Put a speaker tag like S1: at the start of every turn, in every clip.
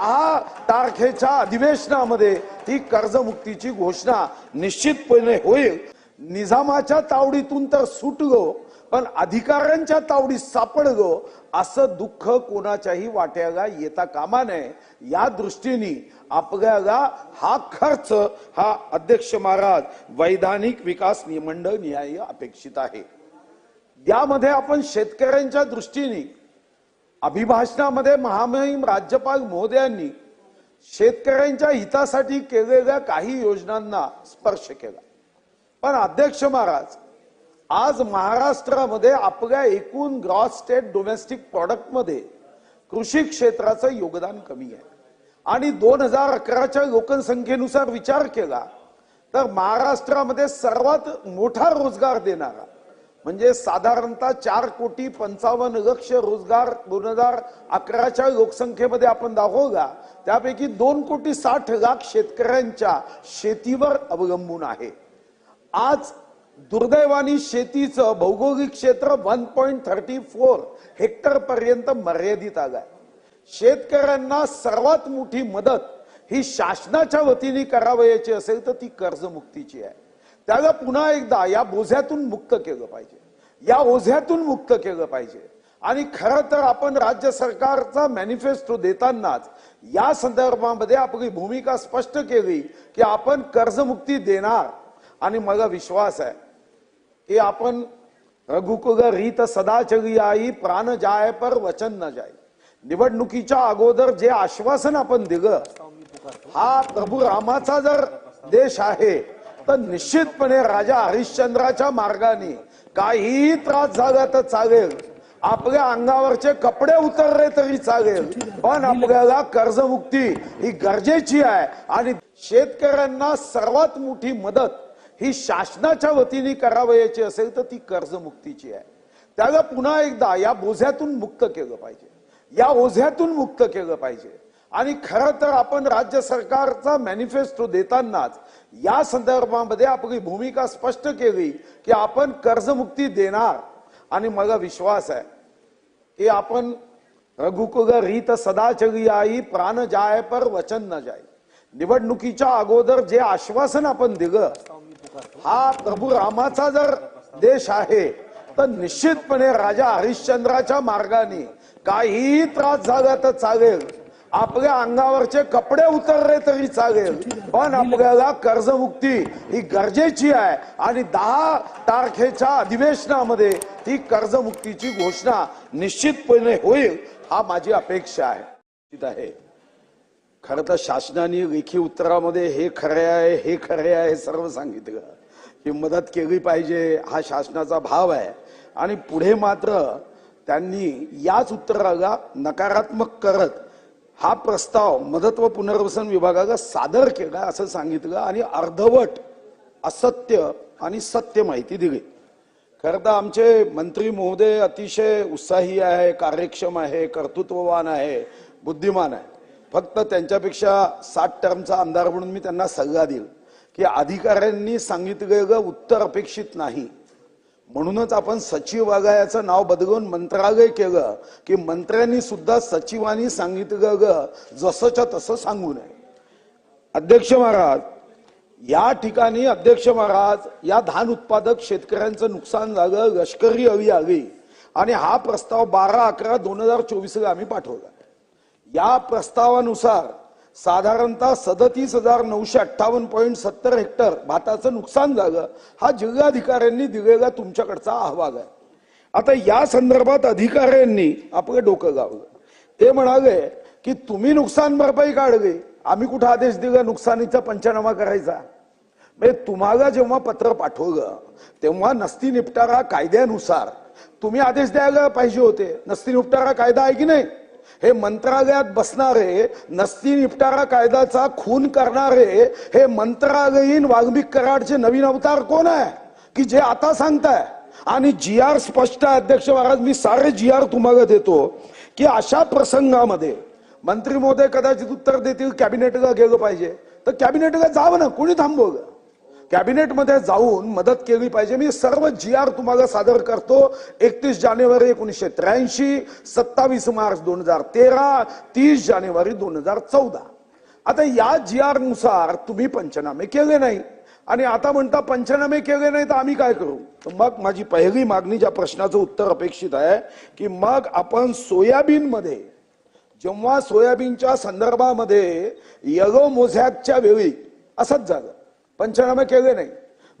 S1: दहा तारखेच्या अधिवेशनामध्ये ही कर्जमुक्तीची घोषणा निश्चितपणे होईल. निजामाच्या तावडीतून तर सुट गो पण अधिकाऱ्यांच्या तावडीत सापड गो असं दुःख कोणाच्याही वाट्याला येता कामा नये. या दृष्टीने आपल्याला हा खर्च हा अध्यक्ष महाराज वैधानिक विकास निमंडळ न्याय अपेक्षित आहे. यामध्ये आपण शेतकऱ्यांच्या दृष्टीने अभिभाषणामध्ये महामहिम राज्यपाल महोदयांनी शेतकऱ्यांच्या हितासाठी केलेल्या काही योजनांना स्पर्श केला. पण अध्यक्ष महाराज आज महाराष्ट्रामध्ये आपल्या एकूण ग्रॉस स्टेट डोमेस्टिक प्रॉडक्टमध्ये कृषी क्षेत्राचं योगदान कमी आहे. आणि दोन हजार अकराच्या लोकसंख्येनुसार विचार केला तर महाराष्ट्रामध्ये सर्वात मोठा रोजगार देणारा म्हणजे साधारणतः चार कोटी पंचावन्न लक्ष रोजगार दोन हजार अकराच्या लोकसंख्येमध्ये आपण दाखवला त्यापैकी दोन कोटी साठ लाख शेतकऱ्यांच्या शेतीवर अवलंबून आहे. आज दुर्दैवानी शेतीचं भौगोलिक क्षेत्र one point thirty four hectare पर्यंत मर्यादित आलंय. शेतकऱ्यांना सर्वात मोठी मदत ही शासनाच्या वतीने करावयाची असेल तर ती कर्जमुक्तीची आहे. त्याला पुन्हा एकदा या बोझ्यातून मुक्त केलं पाहिजे. या ओझ्यातून मुक्त केलं पाहिजे. आणि खरं तर आपण राज्य सरकारचा मॅनिफेस्टो देतानाच या संदर्भामध्ये आपली भूमिका स्पष्ट केली की आपण कर्जमुक्ती देणार. आणि मला विश्वास आहे की आपण रघुकुल रीत सदा चली आई प्राण जाय पर वचन न जाय. निवडणुकीच्या अगोदर जे आश्वासन आपण दिलं हा प्रभू रामाचा जर देश आहे तर निश्चितपणे राजा हरिश्चंद्राच्या मार्गाने काहीही त्रास झाला तर चालेल. आपल्या अंगावरचे कपडे उतरले तरी चालेल. पण आपल्याला कर्जमुक्ती ही गरजेची आहे आणि शेतकऱ्यांना सर्वात मोठी मदत ही शासनाच्या वतीने करावयाची असेल तर ती कर्जमुक्तीची आहे. त्याला पुन्हा एकदा या बोझ्यातून मुक्त केलं पाहिजे. या ओझ्यातून मुक्त केलं पाहिजे. आणि खरं तर आपण राज्य सरकारचा मॅनिफेस्टो देतानाच या संदर्भामध्ये आपली भूमिका स्पष्ट केली की आपण कर्जमुक्ती देणार आणि मला विश्वास आहे की आपण रघुकुग रीत सदा चली आई प्राण जाय पर वचन न जाय. निवडणुकीच्या अगोदर जे आश्वासन आपण दिलं हा प्रभू रामाचा जर देश आहे तर निश्चितपणे राजा हरिश्चंद्राच्या मार्गाने काहीही त्रास झाला तर चालेल. आपल्या अंगावरचे कपडे उतरले तरी चालेल. पण आपल्याला कर्जमुक्ती ही गरजेची आहे. आणि दहा तारखेच्या अधिवेशनामध्ये ही कर्जमुक्तीची घोषणा निश्चितपणे होईल हा माझी अपेक्षा आहे. निश्चित आहे. खरं तर शासनाने लेखी उत्तरामध्ये हे खरे आहे हे खरे आहे हे सर्व सांगितलं. की मदत केली पाहिजे हा शासनाचा भाव आहे. आणि पुढे मात्र त्यांनी याच उत्तराला नकारात्मक करत हा प्रस्ताव मदत व पुनर्वसन विभागाला सादर केला असं सांगितलं आणि अर्धवट असत्य आणि सत्य माहिती दिली. खरं तर आमचे मंत्री महोदय अतिशय उत्साही आहे कार्यक्षम आहे कर्तृत्ववान आहे बुद्धिमान आहे. फक्त त्यांच्यापेक्षा सात टर्मचा आमदार म्हणून मी त्यांना सल्ला देईल की अधिकाऱ्यांनी सांगितलेलं उत्तर अपेक्षित नाही. म्हणूनच आपण सचिवालयाचं नाव बदलून मंत्रालय केलं की मंत्र्यांनी सुद्धा सचिवांनी सांगितलेलं जसंच्या तसं सांगू नये. अध्यक्ष महाराज या ठिकाणी अध्यक्ष महाराज या धान उत्पादक शेतकऱ्यांचं नुकसान झालं लष्करी हवी आली आणि हा प्रस्ताव बारा अकरा दोन हजार चोवीसला आम्ही पाठवला. या प्रस्तावानुसार साधारणतः सदतीस हजार नऊशे अठ्ठावन्न पॉईंट सत्तर हेक्टर भाताचं नुकसान झालं हा जिल्हाधिकाऱ्यांनी दिलेला तुमच्याकडचा अहवाल आहे. आता या संदर्भात अधिकाऱ्यांनी आपलं डोकं लावलं ते म्हणाले की तुम्ही नुकसान भरपाई काढली. आम्ही कुठं आदेश दिला नुकसानीचा पंचनामा करायचा? म्हणजे तुम्हाला जेव्हा पत्र पाठवलं तेव्हा नसती निपटारा कायद्यानुसार. तुम्ही आदेश द्यायला पाहिजे होते. नसती निपटारा कायदा आहे की नाही? हे मंत्रालयात बसणारे नसती निपटारा कायद्याचा खून करणारे हे मंत्रालयीन वाल्मिक कराडचे नवीन अवतार कोण आहे? की जे आता सांगताय? आणि जी आर स्पष्ट आहे अध्यक्ष महाराज मी सारे जी आर तुम्हाला देतो की अशा प्रसंगामध्ये मंत्री महोदय कदाचित उत्तर देतील कॅबिनेटला गेलं पाहिजे. तर कॅबिनेटला जावं ना कोणी थांबवलं? कॅबिनेटमध्ये जाऊन मदत केली पाहिजे. मी सर्व जी आर तुम्हाला सादर करतो. एकतीस जानेवारी एकोणीसशे त्र्याऐंशी सत्तावीस मार्च दोन हजार तेरा तीस जानेवारी दोन हजार चौदा. आता या जी आरनुसार तुम्ही पंचनामे केले नाही. आणि आता म्हणता पंचनामे केले नाही तर आम्ही काय करू? तर मग माझी पहिली मागणी ज्या प्रश्नाचं उत्तर अपेक्षित आहे की मग आपण सोयाबीनमध्ये जेव्हा सोयाबीनच्या संदर्भामध्ये यलो मोझॅकच्या वेळी असंच झालं. पंचनामे केले नाही.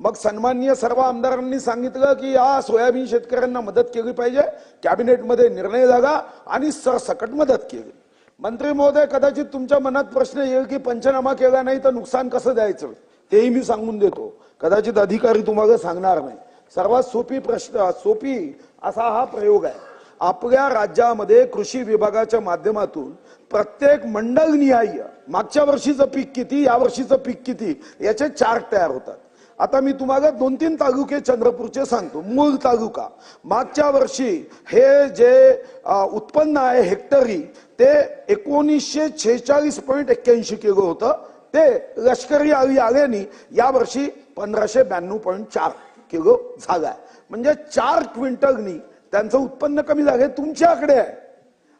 S1: मग सन्माननीय सर्व आमदारांनी सांगितलं की या सोयाबीन शेतकऱ्यांना मदत केली पाहिजे. कॅबिनेटमध्ये निर्णय झाला आणि सरसकट मदत केली. मंत्री महोदय कदाचित तुमच्या मनात प्रश्न येईल की पंचनामा केला नाही तर नुकसान कसं द्यायचं? तेही मी सांगून देतो. कदाचित अधिकारी तुम्हाला सांगणार नाही. सर्वात सोपी प्रश्न सोपी असा हा प्रयोग आहे. आपल्या राज्यामध्ये कृषी विभागाच्या माध्यमातून प्रत्येक मंडल निहाय मागच्या वर्षीचं पीक किती या वर्षीचं पीक किती याचे चार्ट तयार होतात. आता मी तुम्हाला दोन तीन तालुके चंद्रपूरचे सांगतो. मूळ तालुका. मागच्या वर्षी हे जे उत्पन्न आहे हेक्टरी ते एकोणीसशे छेचाळीस पॉईंट एक्क्याऐंशी किलो होतं. ते लष्करी आली आल्याने यावर्षी पंधराशे ब्याण्णव पॉईंट चार किलो झालाय. म्हणजे चार क्विंटलनी त्यांचं उत्पन्न कमी झाले तुमच्याकडे आहे.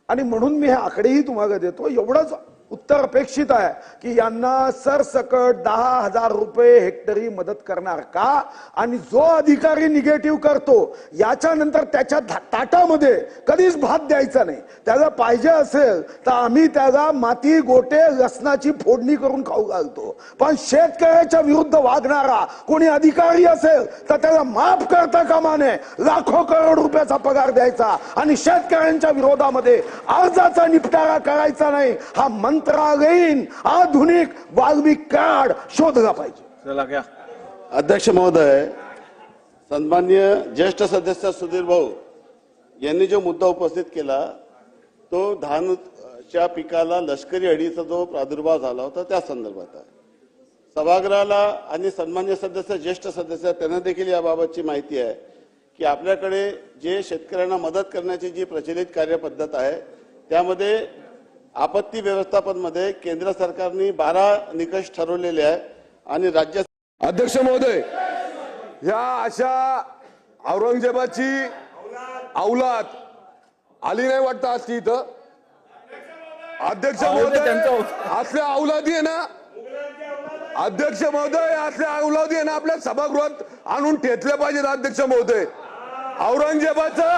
S1: आणि म्हणून मी हे आकडेही तुम्हाला देतो एवढंच उत्तर अपेक्षित आहे की यांना सरसकट दहा हजार रुपये हेक्टरी मदत करणार का? आणि जो अधिकारी निगेटिव्ह करतो याच्यानंतर त्याच्या ताटामध्ये कधीच भात द्यायचा नाही. त्याला पाहिजे असेल तर आम्ही त्याला माती गोटे लसणाची फोडणी करून खाऊ घालतो. पण शेतकऱ्याच्या विरुद्ध वागणारा कोणी अधिकारी असेल तर त्याला माफ करता कामा नये. लाखो करोड रुपयाचा पगार द्यायचा आणि शेतकऱ्यांच्या विरोधामध्ये अर्जाचा निपटारा करायचा नाही. हा मन मंत्रालयीन आधुनिक वाल्मिक कार्ड शोधला पाहिजे.
S2: अध्यक्ष महोदय सन्मान्य ज्येष्ठ सदस्य सुधीर भाऊ यांनी जो मुद्दा उपस्थित केला तो धानच्या पिकाला लष्करी अडीचा जो प्रादुर्भाव झाला होता त्या संदर्भात आहे. सभागृहाला आणि सन्मान्य सदस्य ज्येष्ठ सदस्य त्यांना देखील याबाबतची माहिती आहे की आपल्याकडे जे शेतकऱ्यांना मदत करण्याची जी प्रचलित कार्यपद्धत आहे त्यामध्ये आपत्ती व्यवस्थापनमध्ये केंद्र सरकारने बारा निकष ठरवलेले आहे आणि राज्य
S3: अध्यक्ष महोदय ह्या अशा औरंगजेबाची औलाद आली नाही वाटतं आज ती इथं? अध्यक्ष महोदय
S4: त्यांचं-
S3: असल्या औलादी आहे ना? अध्यक्ष महोदय असल्या औलादी आहे ना आपल्या सभागृहात आणून ठेचल्या पाहिजेत अध्यक्ष महोदय. औरंगजेबाचं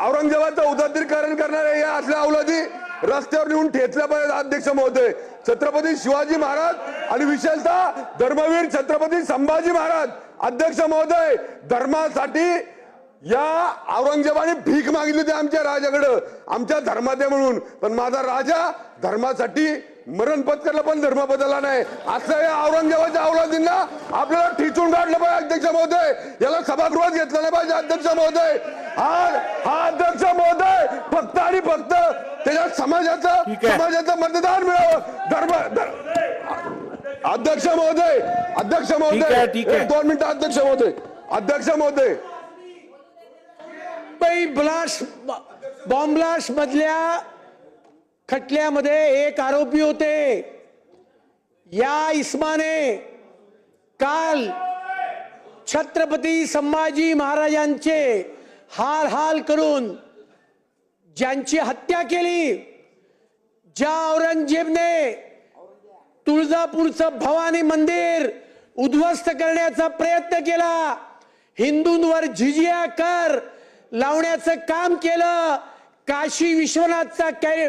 S3: औरंगजेबाचं उदात्तीकरण करणाऱ्या या असल्या औलादी रस्त्यावर नेऊन ठेचल्या पाहिजे अध्यक्ष महोदय. छत्रपती शिवाजी महाराज आणि विशेषतः धर्मवीर छत्रपती संभाजी महाराज. अध्यक्ष महोदय धर्मासाठी या औरंगजेबाने भीक मागितली होती आमच्या राजाकडं. आमच्या धर्माते म्हणून. पण माझा राजा धर्मासाठी मरण पत्करला पण धर्म बदलला नाही. असं या औरंगजेबाच्या औलादींना आपल्याला ठिचून काढलं पाहिजे अध्यक्ष महोदय. याला सभागृहात घेतलं नाही पाहिजे अध्यक्ष महोदय. हा हा अध्यक्ष महोदय फक्त आणि फक्त त्याच्या समाजाचं. समाजाचं मतदान मिळावं. धर्म धर- अध्यक्ष महोदय अध्यक्ष महोदय. दोन मिनिटं अध्यक्ष महोदय. अध्यक्ष महोदय.
S5: ब्लास्ट बॉम्ब ब्लास्ट मधल्या खटल्यामध्ये एक आरोपी होते. या इस्माने काल छत्रपती संभाजी महाराजांचे हाल हाल करून ज्यांची हत्या केली ज्या औरंगजेबने तुळजापूरचं भवानी मंदिर उद्ध्वस्त करण्याचा प्रयत्न केला हिंदूंवर झिजिया कर लावण्याचं काम केलं काशी विश्वनाथचा कै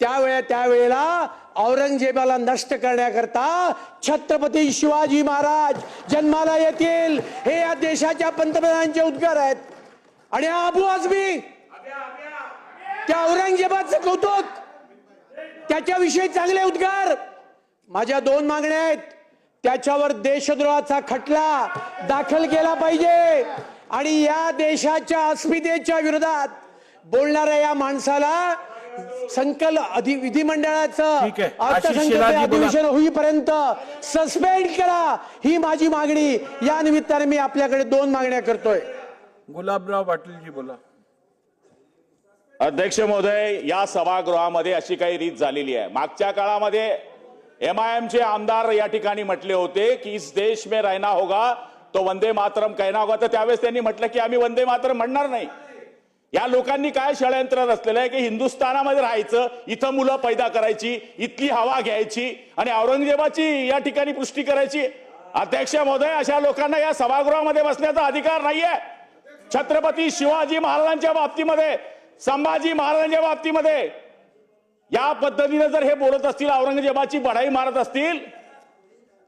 S5: त्यावेळे त्यावेळेला औरंगजेबाला नष्ट करण्याकरता छत्रपती शिवाजी महाराज जन्माला येतील. हे या देशाच्या पंतप्रधानांचे उद्गार आहेत. आणि हा अबू आझमी त्या औरंगजेबाचं कौतुक त्याच्याविषयी चांगले उद्गार. माझ्या दोन मागण्या आहेत. त्याच्यावर देशद्रोहाचा खटला दाखल केला पाहिजे. आणि या देशाच्या अस्मितेच्या विरोधात बोलणाऱ्या या माणसाला संकल अधि विधिमंडळाचं. अधिवेशन होईपर्यंत सस्पेंड करा. ही माझी मागणी. या निमित्ताने मी आपल्याकडे दोन मागण्या करतोय.
S4: गुलाबराव पाटीलजी बोला.
S6: अध्यक्ष महोदय या सभागृहामध्ये अशी काही रीत झालेली आहे. मागच्या काळामध्ये एम आय एमचे आमदार या ठिकाणी म्हटले होते की इस देश में रहना होगा तो वंदे मातरम कहना होगा. तर त्यावेळेस त्यांनी म्हटलं की आम्ही वंदे मातरम म्हणणार नाही. या लोकांनी काय षडयंत्र रचलेलं आहे की हिंदुस्थानामध्ये राहायचं इथं मुलं पैदा करायची इथली हवा घ्यायची आणि औरंगजेबाची या ठिकाणी पुष्टी करायची. अध्यक्ष महोदय अशा लोकांना या सभागृहामध्ये बसण्याचा अधिकार नाहीये. छत्रपती शिवाजी महाराजांच्या बाबतीमध्ये संभाजी महाराजांच्या बाबतीमध्ये या पद्धतीने जर हे बोलत असतील औरंगजेबाची बढाई मारत असतील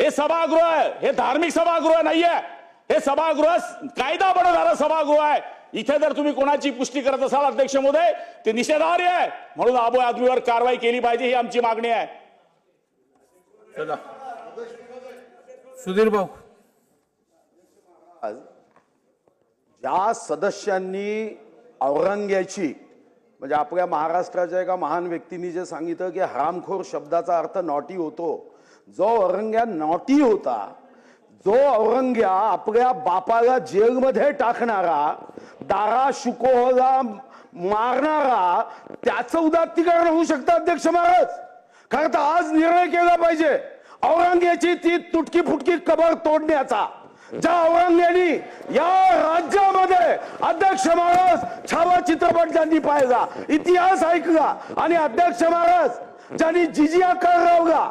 S6: हे सभागृह आहे. हे धार्मिक सभागृह नाहीये. हे सभागृह कायदा बनवणारं सभागृह आहे. इथे जर तुम्ही कोणाची पुष्टी करत असाल अध्यक्ष महोदय ते निषेधार्ह आहे. म्हणून आबो आदमीवर कारवाई केली पाहिजे ही आमची मागणी आहे.
S4: चला. सुधीर भाऊ.
S1: ज्या सदस्यांनी औरंग्याची म्हणजे आपल्या महाराष्ट्राच्या एका महान व्यक्तींनी जे सांगितलं की हरामखोर शब्दाचा अर्थ नॉटी होतो. जो औरंग्या नॉटी होता जो औरंग्या आपल्या बापाला जेलमध्ये टाकणारा दारा शुकोहला मारणारा त्याचं उदात्तीकरण होऊ शकतं अध्यक्ष महाराज. खरं तर आज निर्णय केला पाहिजे. औरंग्याची ती तुटकी फुटकी कबर तोडण्याचा. ज्या औरंग्यानी या राज्यामध्ये अध्यक्ष महाराज छावा चित्रपट ज्यांनी पाहिला इतिहास ऐकला आणि अध्यक्ष महाराज ज्यांनी जिजिया कर रावला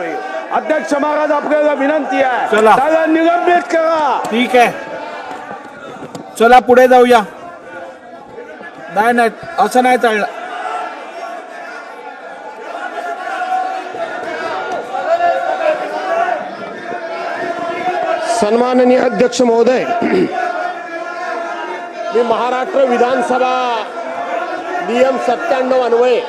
S1: होईल. अध्यक्ष महाराज आपल्याला विनंती आहे.
S4: चला.
S1: त्याला निलंबित करा.
S4: ठीक आहे. चला पुढे जाऊया. नाही नाही असं नाही चाललं
S7: सन्माननीय अध्यक्ष महोदय मी महाराष्ट्र विधानसभा नियम सत्त्याण्णव अन्वये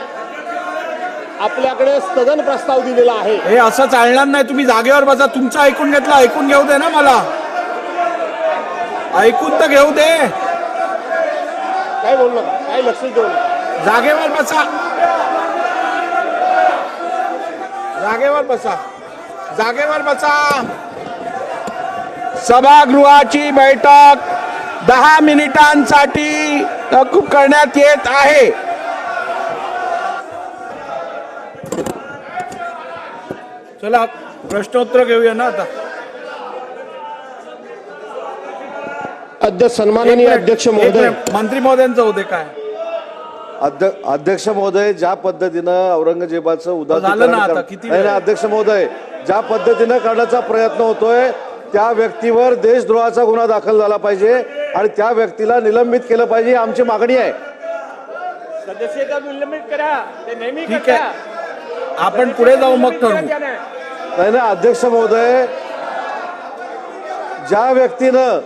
S7: आपल्याकडे स्थगन प्रस्ताव दिलेला आहे.
S4: हे असं चालणार नाही. तुम्ही जागेवर बसा. तुमचं ऐकून घेतलं ऐकून घेऊ दे ना मला. ऐकून तर घेऊ दे.
S7: काय बोलू नका काय लक्ष देऊ नका.
S4: जागेवर बसा. जागेवर बसा. जागेवर बसा. सभागृहाची बैठक दहा मिनिटांसाठी करण्यात येत आहे. चला प्रश्नोत्तर घेऊया ना आता.
S7: अध्यक्ष सन्माननीय अध्यक्ष महोदय.
S4: मंत्री महोदयांचं होते काय.
S8: अध्य- अध्यक्ष महोदय ज्या पद्धतीनं औरंगजेबाचं
S4: झालं
S8: उदाहरण
S4: ना आता, किती वेळ?
S8: अध्यक्ष महोदय ज्या पद्धतीनं करण्याचा प्रयत्न होतोय त्या व्यक्तीवर देशद्रोहाचा गुन्हा दाखल झाला पाहिजे आणि त्या व्यक्तीला निलंबित केलं पाहिजे आमची मागणी आहे.
S4: ठीक आहे. आपण पुढे जाऊ मग ठरवू.
S8: नाही ना अध्यक्ष महोदय ज्या व्यक्तीनं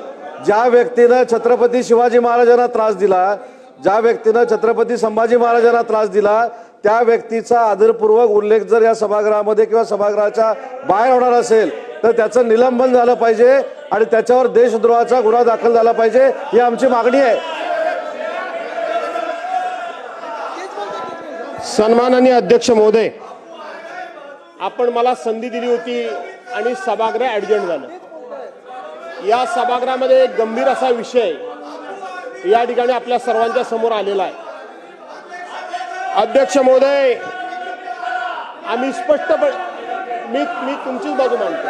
S8: ज्या व्यक्तीनं छत्रपती शिवाजी महाराजांना त्रास दिला ज्या व्यक्तीनं छत्रपती संभाजी महाराजांना त्रास दिला त्या व्यक्तीचा आदरपूर्वक उल्लेख जर या सभागृहामध्ये किंवा सभागृहाच्या बाहेर होणार असेल तर त्याचं निलंबन झालं पाहिजे आणि त्याच्यावर देशद्रोहाचा गुन्हा दाखल झाला पाहिजे ही आमची मागणी आहे.
S7: सन्माननीय अध्यक्ष महोदय आपण मला संधी दिली होती आणि सभागृह ऍडजंट झालं. या सभागृहामध्ये एक गंभीर असा विषय या ठिकाणी आपल्या सर्वांच्या समोर आलेला आहे. अध्यक्ष महोदय आम्ही स्पष्टपणे मी मी तुमचीच बाजू मांडतो.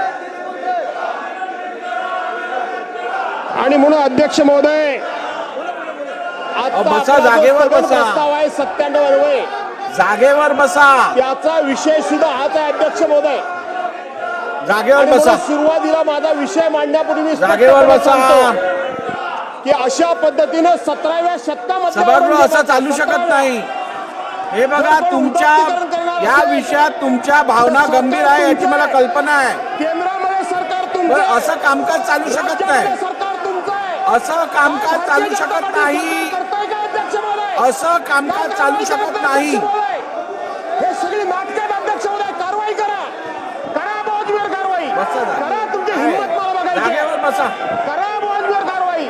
S7: आणि म्हणून अध्यक्ष महोदय आता
S4: जागेवर.
S7: प्रस्ताव आहे सत्त्याण्णव अन्वये.
S4: जागेवर बसा.
S7: त्याचा विषय सुद्धा हाच आहे अध्यक्ष महोदय.
S4: जागेवर बसा.
S7: सुरुवातीला माझा विषय मांडण्यापूर्वी मी
S4: जागेवर बसा.
S7: की अशा पद्धतीनं सतराव्या शतकामध्ये
S4: सभागृह असं चालू शकत नाही. हे बघा तुमच्या या विषयात तुमच्या भावना गंभीर आहे याची मला कल्पना आहे.
S7: केंद्रामध्ये सरकार तुमचं
S4: असं कामकाज चालू शकत नाही.
S7: सरकार तुमचं
S4: असं कामकाज चालू शकत नाही. असं कामकाज चालू शकत नाही.
S7: हे सगळी नाटक आहेत अध्यक्ष महोदय कारवाई करा करा बहुजवीर कारवाई. करा तुमची हिंमत मला बघायची आहे. करा बहुजवीर कारवाई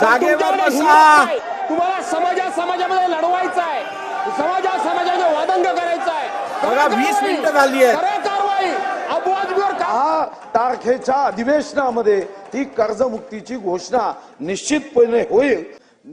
S4: जागेवर बसा.
S7: आहे. तुम्हाला समाजा समाजामध्ये लढवायचं आहे समाजा समाजामध्ये वादंग करायचं आहे
S4: बघा, वीस. मिनिटं झाली.
S7: करा कारवाई अबोजवीर कारवाई
S1: दहा तारखेच्या अधिवेशनामध्ये ही कर्जमुक्तीची घोषणा निश्चितपणे होईल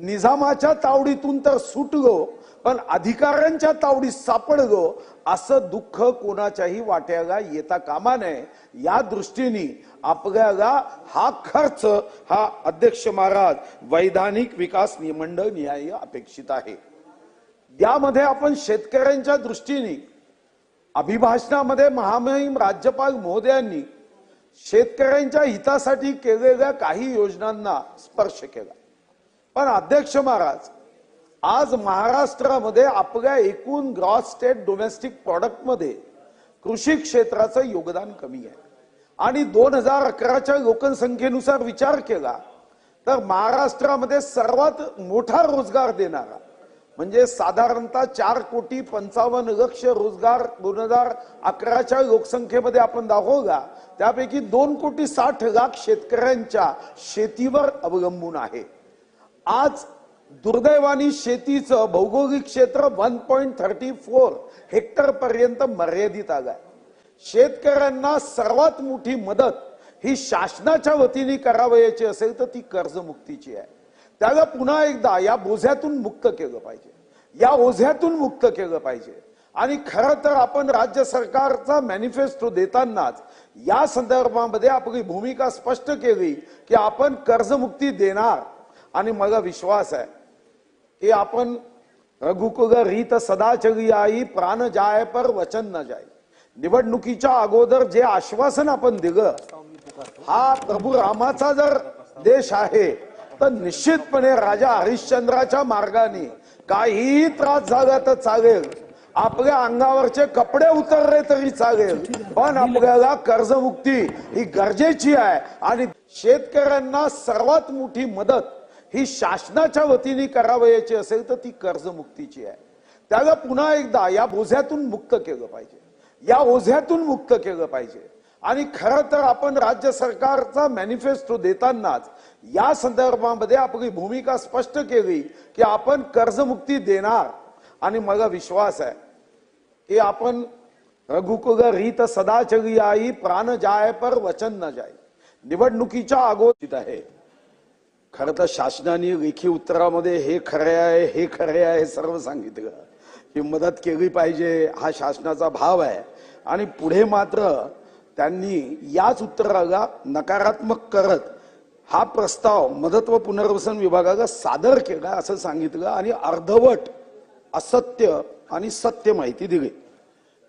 S1: निजामाच्या तावडीतून तर सुटगो पण अधिकाऱ्यांच्या तावडीत सापडगो असं दुःख कोणाच्याही वाट्याला येता कामा नये. या दृष्टीने आपल्याला हा खर्च हा अध्यक्ष महाराज वैधानिक विकास निमंडळ न्याय अपेक्षित आहे. यामध्ये आपण शेतकऱ्यांच्या दृष्टीने अभिभाषणामध्ये महामहिम राज्यपाल महोदयांनी शेतकऱ्यांच्या हितासाठी केलेल्या काही योजनांना स्पर्श केला. पण अध्यक्ष महाराज आज महाराष्ट्रामध्ये आपल्या एकूण ग्रॉस स्टेट डोमेस्टिक प्रॉडक्टमध्ये कृषी क्षेत्राचं योगदान कमी आहे. आणि दोन हजार अकराच्या लोकसंख्येनुसार विचार केला तर महाराष्ट्रामध्ये सर्वात मोठा रोजगार देणारा म्हणजे साधारणतः चार कोटी पंचावन्न लक्ष रोजगार दोन हजार अकराच्या लोकसंख्येमध्ये आपण दाखवला त्यापैकी दोन कोटी साठ लाख शेतकऱ्यांच्या शेतीवर अवलंबून आहे. आज दुर्दैवानी शेतीचं भौगोलिक क्षेत्र one point thirty four hectare पर्यंत मर्यादित आलं आहे. शेतकऱ्यांना सर्वात मोठी मदत ही शासनाच्या वतीने करावयाची असेल तर ती कर्जमुक्तीची आहे. त्याला पुन्हा एकदा या बोझ्यातून मुक्त केलं पाहिजे. या ओझ्यातून मुक्त केलं पाहिजे. आणि खरं तर आपण राज्य सरकारचा मॅनिफेस्टो देतानाच या संदर्भामध्ये आपली भूमिका स्पष्ट केली की आपण कर्जमुक्ती देणार. आणि मला विश्वास आहे हे आपण रघुकुग रीत सदाचरी आई प्राण जाय पर वचन न जाय. निवडणुकीच्या अगोदर जे आश्वासन आपण दिलं हा प्रभू रामाचा जर देश आहे तर निश्चितपणे राजा हरिश्चंद्राच्या मार्गाने काहीही त्रास झाला तर चालेल. आपल्या अंगावरचे कपडे उतरले तरी चालेल पण आपल्याला कर्जमुक्ती ही गरजेची आहे. आणि शेतकऱ्यांना सर्वात मोठी मदत ही शासनाच्या वतीने करावयाची असेल तर ती कर्जमुक्तीची आहे. त्याला पुन्हा एकदा या बोझ्यातून मुक्त केलं पाहिजे. या ओझ्यातून मुक्त केलं पाहिजे. आणि खरं तर आपण राज्य सरकारचा मॅनिफेस्टो देतानाच या संदर्भामध्ये आपली भूमिका स्पष्ट केली की आपण कर्जमुक्ती देणार. आणि मला विश्वास आहे की आपण रघुकुल रीत सदा चली आई प्राण जाय पर वचन न जाय. निवडणुकीच्या अगोदर आहे. खरं तर शासनाने लेखी उत्तरामध्ये हे खरे आहे हे खरे आहे सर्व सांगितलं. ही मदत केली पाहिजे हा शासनाचा भाव आहे. आणि पुढे मात्र त्यांनी याच उत्तराला नकारात्मक करत हा प्रस्ताव मदत व पुनर्वसन विभागाला सादर केला असं सांगितलं आणि अर्धवट असत्य आणि सत्य माहिती दिली.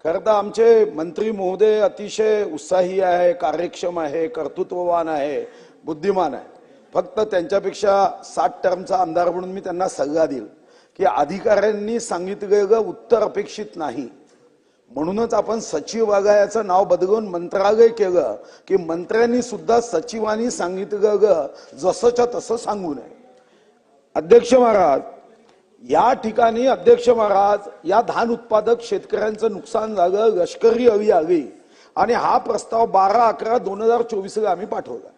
S1: खरं तर आमचे मंत्री महोदय अतिशय उत्साही आहे कार्यक्षम आहे कर्तृत्ववान आहे बुद्धिमान आहे. फक्त त्यांच्यापेक्षा सात टर्मचा आमदार म्हणून मी त्यांना सल्ला देईल की अधिकाऱ्यांनी सांगितलेलं उत्तर अपेक्षित नाही. म्हणूनच आपण सचिव वागायाचं नाव बदलवून मंत्रालय केलं की मंत्र्यांनी सुद्धा सचिवांनी सांगितलं ग जसंच्या तसं सांगू नये. अध्यक्ष महाराज या ठिकाणी अध्यक्ष महाराज या धान उत्पादक शेतकऱ्यांचं नुकसान झालं लष्करी हवी आली आणि हा प्रस्ताव बारा अकरा दोन हजार चोवीसला आम्ही पाठवला.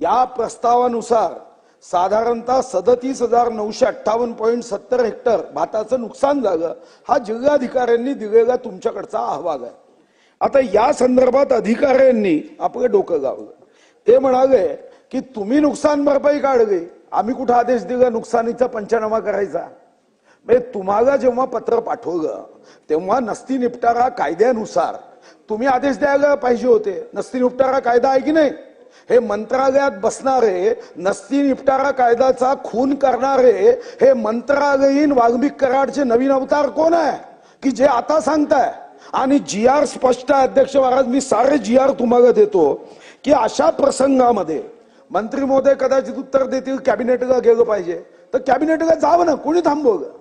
S1: या प्रस्तावानुसार साधारणतः सदतीस हजार नऊशे अठ्ठावन्न पॉईंट सत्तर हेक्टर भाताचं नुकसान झालं हा जिल्हाधिकाऱ्यांनी दिलेला तुमच्याकडचा अहवाल आहे. आता या संदर्भात अधिकाऱ्यांनी आपलं डोकं गावलं. ते म्हणाले की तुम्ही नुकसान भरपाई काढली. आम्ही कुठं आदेश दिला नुकसानीचा पंचनामा करायचा? म्हणजे तुम्हाला जेव्हा पत्र पाठवलं तेव्हा नसती निपटारा कायद्यानुसार. तुम्ही आदेश द्यायला पाहिजे होते. नसती निपटारा कायदा आहे की नाही? हे मंत्रालयात बसणारे नसती निपटारा कायद्याचा खून करणारे हे मंत्रालयीन वाल्मिक कराडचे नवीन अवतार कोण आहे? की जे आता सांगताय? आणि जी आर स्पष्ट आहे अध्यक्ष महाराज मी सारे जी आर तुम्हाला देतो की अशा प्रसंगामध्ये मंत्री महोदय कदाचित उत्तर देतील कॅबिनेटला गेलं पाहिजे. तर कॅबिनेटला जावं ना कोणी थांबवलं?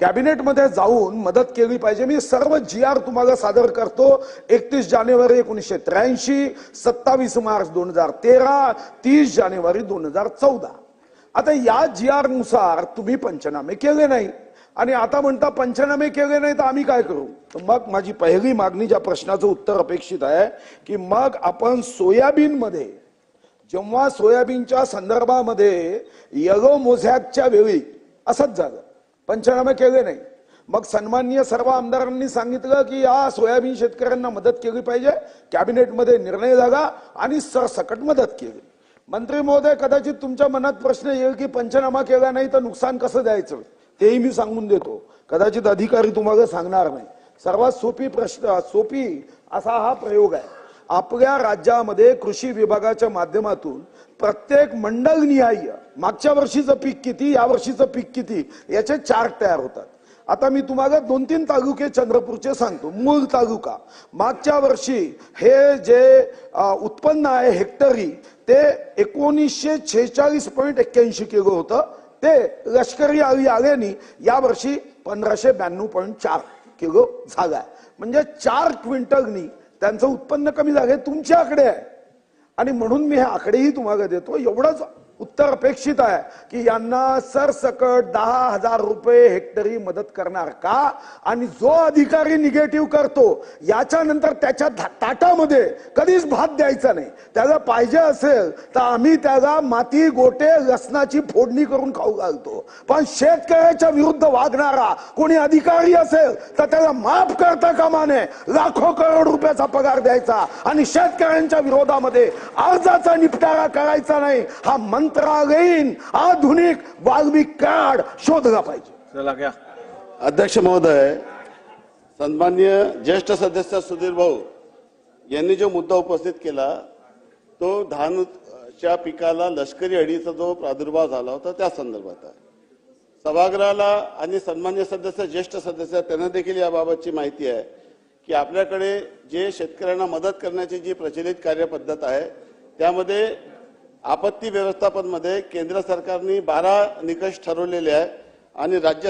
S1: कॅबिनेटमध्ये जाऊन मदत केली पाहिजे. मी सर्व जी आर तुम्हाला सादर करतो. एकतीस जानेवारी एकोणीसशे त्र्याऐंशी सत्तावीस मार्च दोन हजार तेरा तीस जानेवारी दोन हजार चौदा. आता या जी आरनुसार तुम्ही पंचनामे केले नाही. आणि आता म्हणता पंचनामे केले नाही तर आम्ही काय करू? तर मग माझी पहिली मागणी ज्या प्रश्नाचं उत्तर अपेक्षित आहे की मग आपण सोयाबीनमध्ये जेव्हा सोयाबीनच्या संदर्भामध्ये यलो मोझॅकच्या वेळी असंच झालं. पंचनामे केले नाही. मग सन्माननीय सर्व आमदारांनी सांगितलं की या सोयाबीन शेतकऱ्यांना मदत केली पाहिजे. कॅबिनेटमध्ये निर्णय झाला आणि सरसकट मदत केली. मंत्री महोदय कदाचित तुमच्या मनात प्रश्न येईल की पंचनामा केला नाही तर नुकसान कसं द्यायचं? तेही मी सांगून देतो. कदाचित अधिकारी तुम्हाला सांगणार नाही. सर्वात सोपी प्रश्न सोपी असा हा प्रयोग आहे. आपल्या राज्यामध्ये कृषी विभागाच्या माध्यमातून प्रत्येक मंडळ निहाय मागच्या वर्षीचं पीक किती या वर्षीचं पीक किती याचे चार्ट तयार होतात. आता मी तुम्हाला दोन तीन तालुके चंद्रपूरचे सांगतो. मूळ तालुका. मागच्या वर्षी हे जे उत्पन्न आहे हेक्टरी ते एकोणीसशे छेचाळीस पॉईंट एक्क्याऐंशी किलो होतं. ते लष्करी आली आल्याने यावर्षी पंधराशे ब्याण्णव पॉईंट चार किलो झाला म्हणजे चार क्विंटलनी त्यांचं उत्पन्न कमी झालं. तुमचे आकडे आहे. आणि म्हणून मी हे आकडेही तुम्हाला देतो. एवढंच उत्तर अपेक्षित आहे की यांना सरसकट दहा हजार रुपये हेक्टरी मदत करणार का? आणि जो अधिकारी निगेटिव्ह करतो याच्यानंतर त्याच्या ताटामध्ये कधीच भात द्यायचा नाही. त्याला पाहिजे असेल तर आम्ही त्याला माती गोटे लसणाची फोडणी करून खाऊ घालतो. पण शेतकऱ्याच्या विरुद्ध वागणारा कोणी अधिकारी असेल तर त्याला माफ करता कामा नये. लाखो करोड रुपयाचा पगार द्यायचा आणि शेतकऱ्यांच्या विरोधामध्ये अर्जाचा निपटारा करायचा नाही. हा मंत्रालयीन आधुनिक वाल्मिक कार्ड शोधला पाहिजे.
S4: चला घ्या.
S2: अध्यक्ष महोदय सन्मान्य ज्येष्ठ सदस्य सुधीर भाऊ यांनी जो मुद्दा उपस्थित केला तो धानच्या पिकाला लष्करी अडीचा जो प्रादुर्भाव झाला होता त्या संदर्भात आहे. सभागृहाला आणि सन्मान्य सदस्य ज्येष्ठ सदस्य त्यांना देखील याबाबतची माहिती आहे की आपल्याकडे जे शेतकऱ्यांना मदत करण्याची जी प्रचलित कार्यपद्धत आहे त्यामध्ये आपत्ती व्यवस्थापनमध्ये केंद्र सरकारने बारा निकष ठरवलेले आहे आणि राज्य